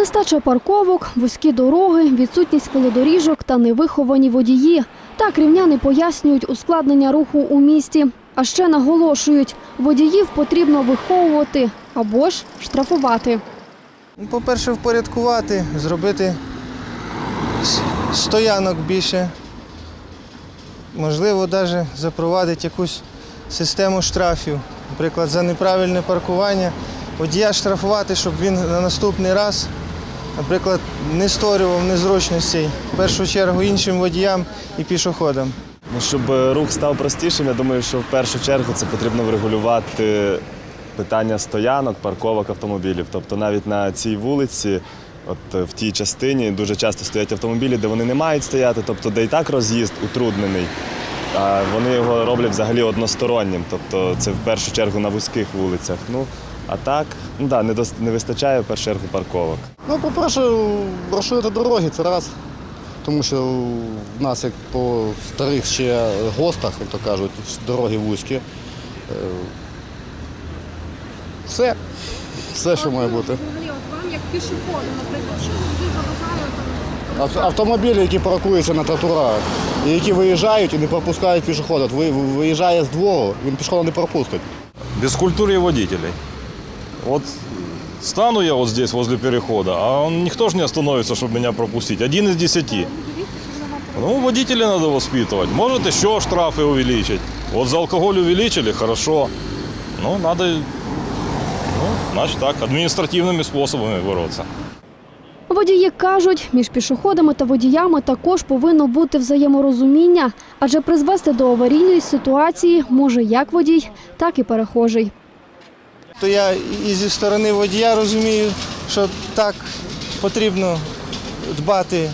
Нестача парковок, вузькі дороги, відсутність велодоріжок та невиховані водії. Так рівняни пояснюють ускладнення руху у місті. А ще наголошують, водіїв потрібно виховувати або ж штрафувати. Ну, По-перше, впорядкувати, зробити стоянок більше. Можливо, навіть запровадити якусь систему штрафів. Наприклад, за неправильне паркування. Водія штрафувати, щоб він на наступний раз, наприклад, не створював незручностей в першу чергу іншим водіям і пішоходам. Ну, щоб е, рух став простішим, я думаю, що в першу чергу це потрібно врегулювати питання стоянок, парковок автомобілів. Тобто навіть на цій вулиці, от е, в тій частині, дуже часто стоять автомобілі, де вони не мають стояти, тобто де і так роз'їзд утруднений. А вони його роблять взагалі одностороннім, тобто це в першу чергу на вузьких вулицях. Ну а так, ну да, не, дос- не вистачає в першу чергу парковок. Ну, по-перше, розширити дороги це раз. Тому що в нас, як по старих ще гостах, як то кажуть, дороги вузькі. Е, Все. Все, що має бути. Взагалі, от вам як пішоходу, наприклад, що завжди заважає Ав- Автомобілі, які паркуються на тротуарах, і які виїжджають і не пропускають пішохода. Ви- Виїжджає з двору, він пішохода не пропустить. Бескультурье водителей. Вот стану я вот здесь возле перехода, а он, никто же не остановится, чтобы меня пропустить. Один из десяти. Ну, водителей надо воспитывать. Может, еще штрафы увеличить. Вот за алкоголь увеличили, хорошо. Ну, надо, ну, значит так, административными способами бороться. Водії кажуть, між пішоходами та водіями також повинно бути взаєморозуміння, адже призвести до аварійної ситуації може як водій, так і перехожий. То я і зі сторони водія розумію, що так потрібно дбати е,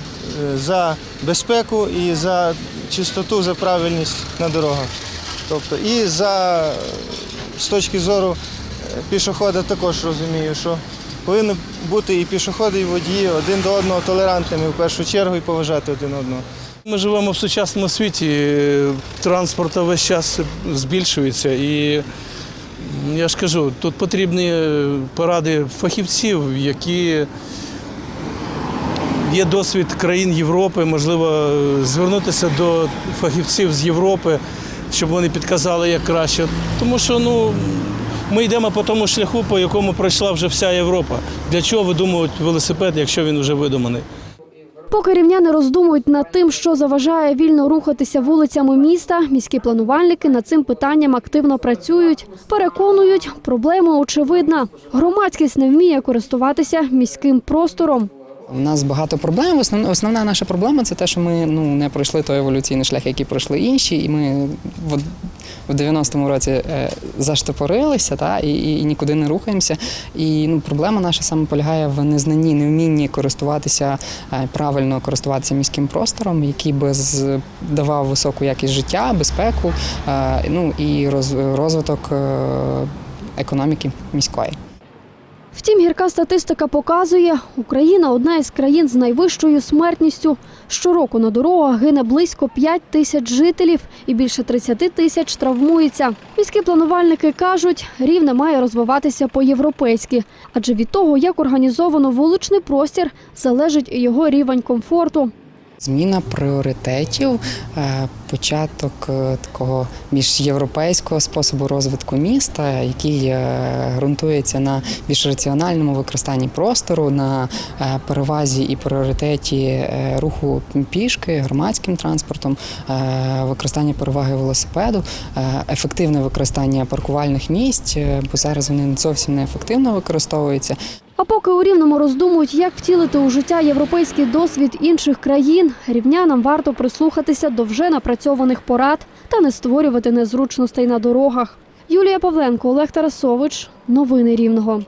за безпеку і за чистоту, за правильність на дорогах. Тобто і за е, з точки зору е, пішохода також розумію, що повинні бути і пішоходи, і водії один до одного толерантними в першу чергу і поважати один одного. Ми живемо в сучасному світі, транспорт весь час збільшується. І я ж кажу, тут потрібні е, поради фахівців, які є досвід країн Європи, можливо, е, звернутися до фахівців з Європи, щоб вони підказали як краще. Тому що ну, ми йдемо по тому шляху, по якому пройшла вже вся Європа. Для чого видумують велосипед, якщо він вже видуманий? Поки рівняни роздумують над тим, що заважає вільно рухатися вулицями міста, міські планувальники над цим питанням активно працюють. Переконують, проблема очевидна. Громадськість не вміє користуватися міським простором. У нас багато проблем. Основна, основна наша проблема це те, що ми ну, не пройшли той еволюційний шлях, який пройшли інші, і ми в, в 90-му році е, заштопорилися та, і, і, і нікуди не рухаємося. І ну, проблема наша саме полягає в незнанні, невмінні користуватися е, правильно користуватися міським простором, який би з- давав високу якість життя, безпеку, е, ну і роз, розвиток е, економіки міської. Втім, гірка статистика показує, Україна одна із країн з найвищою смертністю. Щороку на дорогах гине близько 5 тисяч жителів і більше 30 тисяч травмується. Міські планувальники кажуть, рівне має розвиватися по-європейськи, адже від того, як організовано вуличний простір, залежить і його рівень комфорту. Зміна пріоритетів, е, початок е, такого міжєвропейського способу розвитку міста, який е, ґрунтується на більш раціональному використанні простору, на перевазі і пріоритеті руху пішки, громадським транспортом, використання переваги велосипеду, ефективне використання паркувальних місць, бо зараз вони не зовсім неефективно використовуються. А поки у Рівному роздумують, як втілити у життя європейський досвід інших країн, рівнянам варто прислухатися до вже напрацьованих порад та не створювати незручностей на дорогах. Юлія Павленко, Олег Тарасович. Новини Рівного.